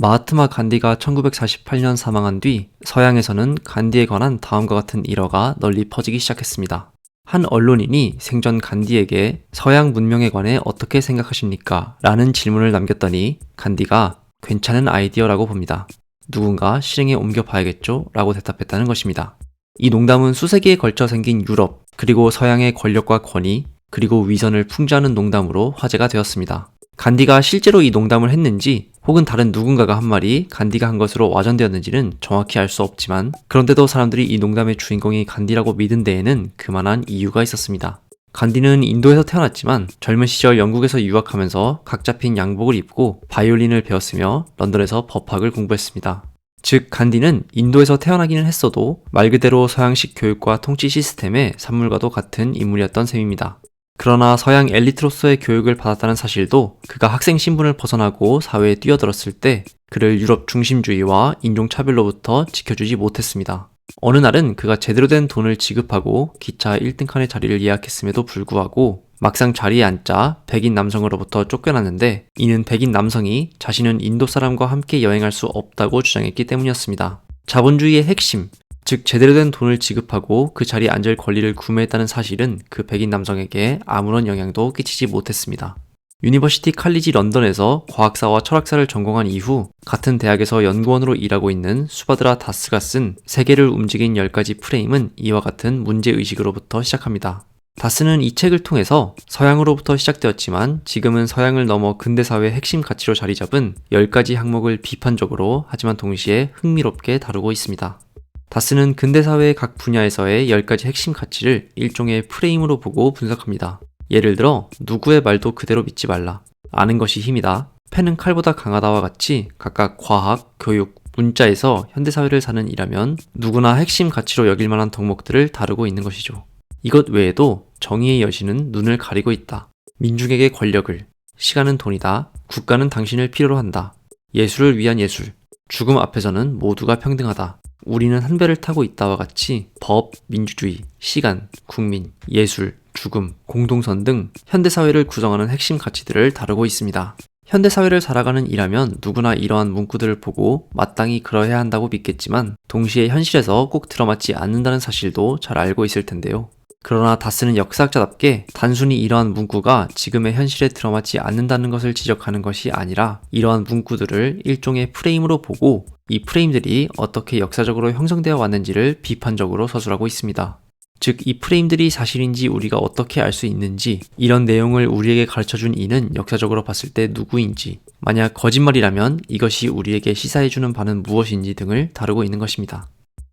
마하트마 간디가 1948년 사망한 뒤 서양에서는 간디에 관한 다음과 같은 일화가 널리 퍼지기 시작했습니다. 한 언론인이 생전 간디에게 서양 문명에 관해 어떻게 생각하십니까? 라는 질문을 남겼더니 간디가 괜찮은 아이디어라고 봅니다. 누군가 실행에 옮겨 봐야겠죠? 라고 대답했다는 것입니다. 이 농담은 수세기에 걸쳐 생긴 유럽, 그리고 서양의 권력과 권위, 그리고 위선을 풍자하는 농담으로 화제가 되었습니다. 간디가 실제로 이 농담을 했는지 혹은 다른 누군가가 한 말이 간디가 한 것으로 와전되었는지는 정확히 알 수 없지만 그런데도 사람들이 이 농담의 주인공이 간디라고 믿은 데에는 그만한 이유가 있었습니다. 간디는 인도에서 태어났지만 젊은 시절 영국에서 유학하면서 각 잡힌 양복을 입고 바이올린을 배웠으며 런던에서 법학을 공부했습니다. 즉, 간디는 인도에서 태어나기는 했어도 말 그대로 서양식 교육과 통치 시스템의 산물과도 같은 인물이었던 셈입니다. 그러나 서양 엘리트로서의 교육을 받았다는 사실도 그가 학생 신분을 벗어나고 사회에 뛰어들었을 때 그를 유럽 중심주의와 인종차별로부터 지켜주지 못했습니다. 어느 날은 그가 제대로 된 돈을 지급하고 기차 1등 칸의 자리를 예약했음에도 불구하고 막상 자리에 앉자 백인 남성으로부터 쫓겨났는데 이는 백인 남성이 자신은 인도 사람과 함께 여행할 수 없다고 주장했기 때문이었습니다. 자본주의의 핵심, 즉 제대로 된 돈을 지급하고 그 자리에 앉을 권리를 구매했다는 사실은 그 백인 남성에게 아무런 영향도 끼치지 못했습니다. 유니버시티 칼리지 런던에서 과학사와 철학사를 전공한 이후 같은 대학에서 연구원으로 일하고 있는 수바드라 다스가 쓴 세계를 움직인 10가지 프레임은 이와 같은 문제의식으로부터 시작합니다. 다스는 이 책을 통해서 서양으로부터 시작되었지만 지금은 서양을 넘어 근대사회의 핵심 가치로 자리 잡은 10가지 항목을 비판적으로 하지만 동시에 흥미롭게 다루고 있습니다. 다스는 근대 사회의 각 분야에서의 10가지 핵심 가치를 일종의 프레임으로 보고 분석합니다. 예를 들어 누구의 말도 그대로 믿지 말라. 아는 것이 힘이다. 패는 칼보다 강하다와 같이 각각 과학, 교육, 문자에서 현대사회를 사는 이라면 누구나 핵심 가치로 여길 만한 덕목들을 다루고 있는 것이죠. 이것 외에도 정의의 여신은 눈을 가리고 있다. 민중에게 권력을, 시간은 돈이다. 국가는 당신을 필요로 한다. 예술을 위한 예술. 죽음 앞에서는 모두가 평등하다. 우리는 한 배를 타고 있다와 같이 법, 민주주의, 시간, 국민, 예술, 죽음, 공동선 등 현대사회를 구성하는 핵심 가치들을 다루고 있습니다. 현대사회를 살아가는 이라면 누구나 이러한 문구들을 보고 마땅히 그러해야 한다고 믿겠지만 동시에 현실에서 꼭 들어맞지 않는다는 사실도 잘 알고 있을 텐데요. 그러나 다스는 역사학자답게 단순히 이러한 문구가 지금의 현실에 들어맞지 않는다는 것을 지적하는 것이 아니라 이러한 문구들을 일종의 프레임으로 보고 이 프레임들이 어떻게 역사적으로 형성되어 왔는지를 비판적으로 서술하고 있습니다. 즉, 이 프레임들이 사실인지 우리가 어떻게 알 수 있는지, 이런 내용을 우리에게 가르쳐 준 이는 역사적으로 봤을 때 누구인지, 만약 거짓말이라면 이것이 우리에게 시사해주는 바는 무엇인지 등을 다루고 있는 것입니다.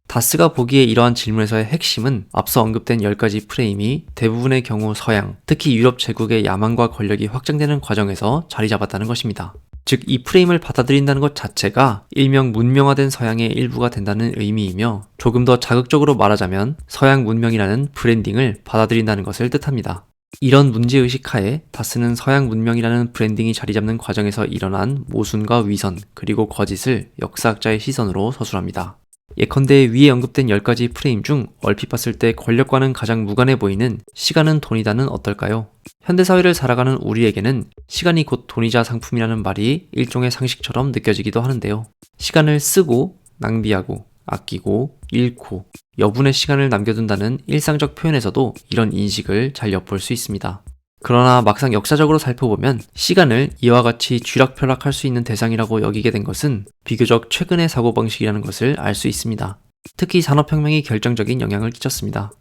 다스가 보기에 이러한 질문에서의 핵심은 앞서 언급된 10가지 프레임이 대부분의 경우 서양, 특히 유럽 제국의 야망과 권력이 확장되는 과정에서 자리 잡았다는 것입니다. 즉, 이 프레임을 받아들인다는 것 자체가 일명 문명화된 서양의 일부가 된다는 의미이며 조금 더 자극적으로 말하자면 서양 문명이라는 브랜딩을 받아들인다는 것을 뜻합니다. 이런 문제의식 하에 다스는 서양 문명이라는 브랜딩이 자리 잡는 과정에서 일어난 모순과 위선, 그리고 거짓을 역사학자의 시선으로 서술합니다. 예컨대 위에 언급된 10가지 프레임 중 얼핏 봤을 때 권력과는 가장 무관해 보이는 시간은 돈이다는 어떨까요? 현대사회를 살아가는 우리에게는 시간이 곧 돈이자 상품이라는 말이 일종의 상식처럼 느껴지기도 하는데요. 시간을 쓰고, 낭비하고, 아끼고, 잃고, 여분의 시간을 남겨둔다는 일상적 표현에서도 이런 인식을 잘 엿볼 수 있습니다. 그러나 막상 역사적으로 살펴보면 시간을 이와 같이 쥐락펴락할 수 있는 대상이라고 여기게 된 것은 비교적 최근의 사고방식이라는 것을 알 수 있습니다. 특히 산업혁명이 결정적인 영향을 끼쳤습니다.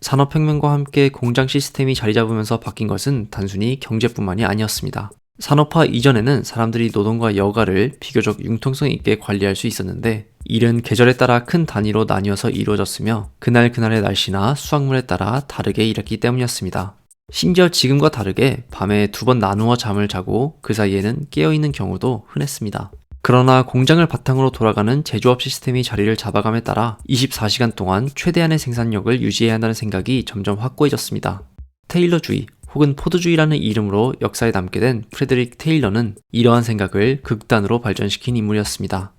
산업혁명과 함께 공장 시스템이 자리 잡으면서 바뀐 것은 단순히 경제뿐만이 아니었습니다. 산업화 이전에는 사람들이 노동과 여가를 비교적 융통성 있게 관리할 수 있었는데 일은 계절에 따라 큰 단위로 나뉘어서 이루어졌으며 그날 그날의 날씨나 수확물에 따라 다르게 일했기 때문이었습니다. 심지어 지금과 다르게 밤에 두 번 나누어 잠을 자고 그 사이에는 깨어있는 경우도 흔했습니다. 그러나 공장을 바탕으로 돌아가는 제조업 시스템이 자리를 잡아감에 따라 24시간 동안 최대한의 생산력을 유지해야 한다는 생각이 점점 확고해졌습니다. 테일러주의 혹은 포드주의라는 이름으로 역사에 남게 된 프레드릭 테일러는 이러한 생각을 극단으로 발전시킨 인물이었습니다.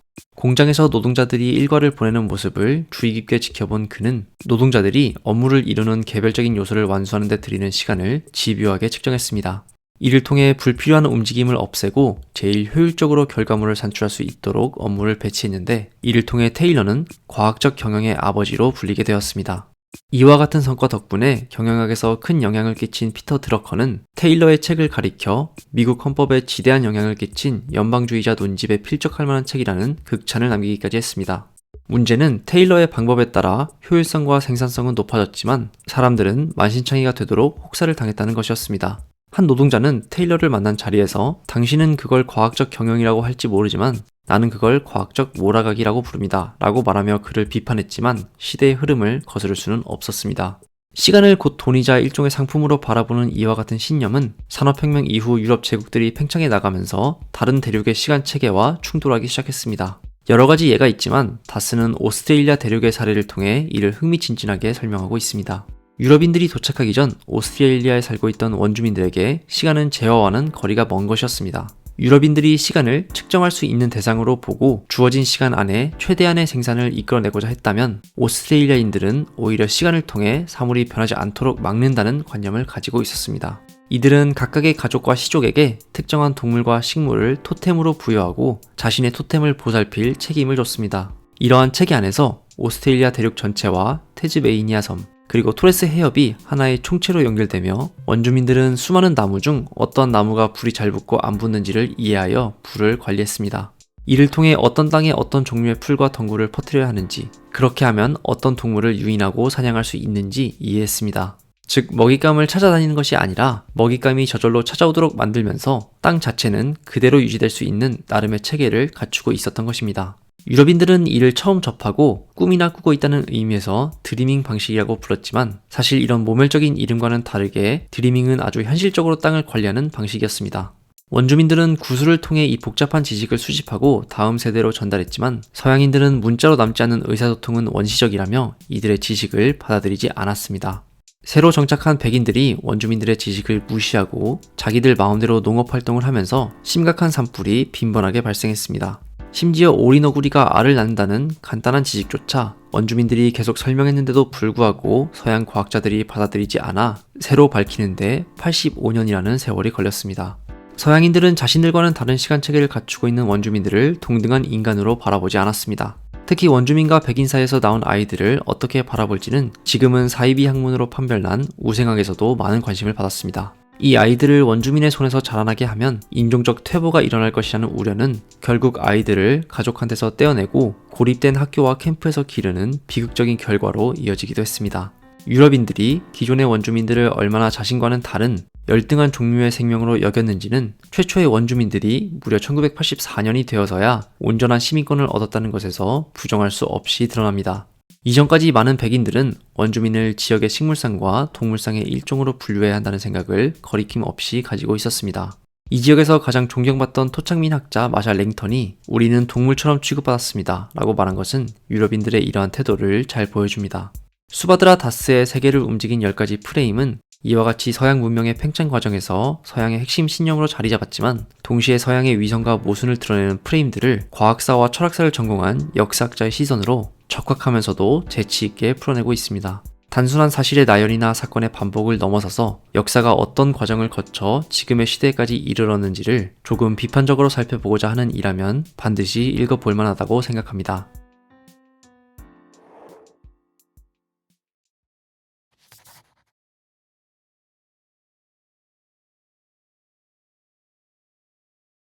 공장에서 노동자들이 일과를 보내는 모습을 주의 깊게 지켜본 그는 노동자들이 업무를 이루는 개별적인 요소를 완수하는 데 들이는 시간을 집요하게 측정했습니다. 이를 통해 불필요한 움직임을 없애고 제일 효율적으로 결과물을 산출할 수 있도록 업무를 배치했는데 이를 통해 테일러는 과학적 경영의 아버지로 불리게 되었습니다. 이와 같은 성과 덕분에 경영학에서 큰 영향을 끼친 피터 드러커는 테일러의 책을 가리켜 미국 헌법에 지대한 영향을 끼친 연방주의자 논집에 필적할 만한 책이라는 극찬을 남기기까지 했습니다. 문제는 테일러의 방법에 따라 효율성과 생산성은 높아졌지만 사람들은 만신창이가 되도록 혹사를 당했다는 것이었습니다. 한 노동자는 테일러를 만난 자리에서 당신은 그걸 과학적 경영이라고 할지 모르지만 나는 그걸 과학적 몰아가기라고 부릅니다. 라고 말하며 그를 비판했지만 시대의 흐름을 거스를 수는 없었습니다. 시간을 곧 돈이자 일종의 상품으로 바라보는 이와 같은 신념은 산업혁명 이후 유럽 제국들이 팽창해 나가면서 다른 대륙의 시간 체계와 충돌하기 시작했습니다. 여러 가지 예가 있지만 다스는 오스트레일리아 대륙의 사례를 통해 이를 흥미진진하게 설명하고 있습니다. 유럽인들이 도착하기 전 오스트레일리아에 살고 있던 원주민들에게 시간은 재화와는 거리가 먼 것이었습니다. 유럽인들이 시간을 측정할 수 있는 대상으로 보고 주어진 시간 안에 최대한의 생산을 이끌어내고자 했다면 오스트레일리아인들은 오히려 시간을 통해 사물이 변하지 않도록 막는다는 관념을 가지고 있었습니다. 이들은 각각의 가족과 시족에게 특정한 동물과 식물을 토템으로 부여하고 자신의 토템을 보살필 책임을 줬습니다. 이러한 체계 안에서 오스트레일리아 대륙 전체와 테즈메이니아 섬, 그리고 토레스 해협이 하나의 총체로 연결되며 원주민들은 수많은 나무 중 어떤 나무가 불이 잘 붙고 안 붙는지를 이해하여 불을 관리했습니다. 이를 통해 어떤 땅에 어떤 종류의 풀과 덩굴을 퍼뜨려야 하는지, 그렇게 하면 어떤 동물을 유인하고 사냥할 수 있는지 이해했습니다. 즉, 먹잇감을 찾아다니는 것이 아니라 먹잇감이 저절로 찾아오도록 만들면서 땅 자체는 그대로 유지될 수 있는 나름의 체계를 갖추고 있었던 것입니다. 유럽인들은 이를 처음 접하고 꿈이나 꾸고 있다는 의미에서 드리밍 방식이라고 불렀지만 사실 이런 모멸적인 이름과는 다르게 드리밍은 아주 현실적으로 땅을 관리하는 방식이었습니다. 원주민들은 구술을 통해 이 복잡한 지식을 수집하고 다음 세대로 전달했지만 서양인들은 문자로 남지 않는 의사소통은 원시적이라며 이들의 지식을 받아들이지 않았습니다. 새로 정착한 백인들이 원주민들의 지식을 무시하고 자기들 마음대로 농업 활동을 하면서 심각한 산불이 빈번하게 발생했습니다. 심지어 오리너구리가 알을 낳는다는 간단한 지식조차 원주민들이 계속 설명했는데도 불구하고 서양 과학자들이 받아들이지 않아 새로 밝히는데 85년이라는 세월이 걸렸습니다. 서양인들은 자신들과는 다른 시간 체계를 갖추고 있는 원주민들을 동등한 인간으로 바라보지 않았습니다. 특히 원주민과 백인 사이에서 나온 아이들을 어떻게 바라볼지는 지금은 사이비 학문으로 판별난 우생학에서도 많은 관심을 받았습니다. 이 아이들을 원주민의 손에서 자라나게 하면 인종적 퇴보가 일어날 것이라는 우려는 결국 아이들을 가족한테서 떼어내고 고립된 학교와 캠프에서 기르는 비극적인 결과로 이어지기도 했습니다. 유럽인들이 기존의 원주민들을 얼마나 자신과는 다른 열등한 종류의 생명으로 여겼는지는 최초의 원주민들이 무려 1984년이 되어서야 온전한 시민권을 얻었다는 것에서 부정할 수 없이 드러납니다. 이전까지 많은 백인들은 원주민을 지역의 식물상과 동물상의 일종으로 분류해야 한다는 생각을 거리낌 없이 가지고 있었습니다. 이 지역에서 가장 존경받던 토착민 학자 마샬 랭턴이 우리는 동물처럼 취급받았습니다. 라고 말한 것은 유럽인들의 이러한 태도를 잘 보여줍니다. 수바드라 다스의 세계를 움직인 10가지 프레임은 이와 같이 서양 문명의 팽창 과정에서 서양의 핵심 신념으로 자리 잡았지만 동시에 서양의 위성과 모순을 드러내는 프레임들을 과학사와 철학사를 전공한 역사학자의 시선으로 적확하면서도 재치 있게 풀어내고 있습니다. 단순한 사실의 나열이나 사건의 반복을 넘어서서 역사가 어떤 과정을 거쳐 지금의 시대까지 이르렀는지를 조금 비판적으로 살펴보고자 하는 이라면 반드시 읽어볼 만하다고 생각합니다.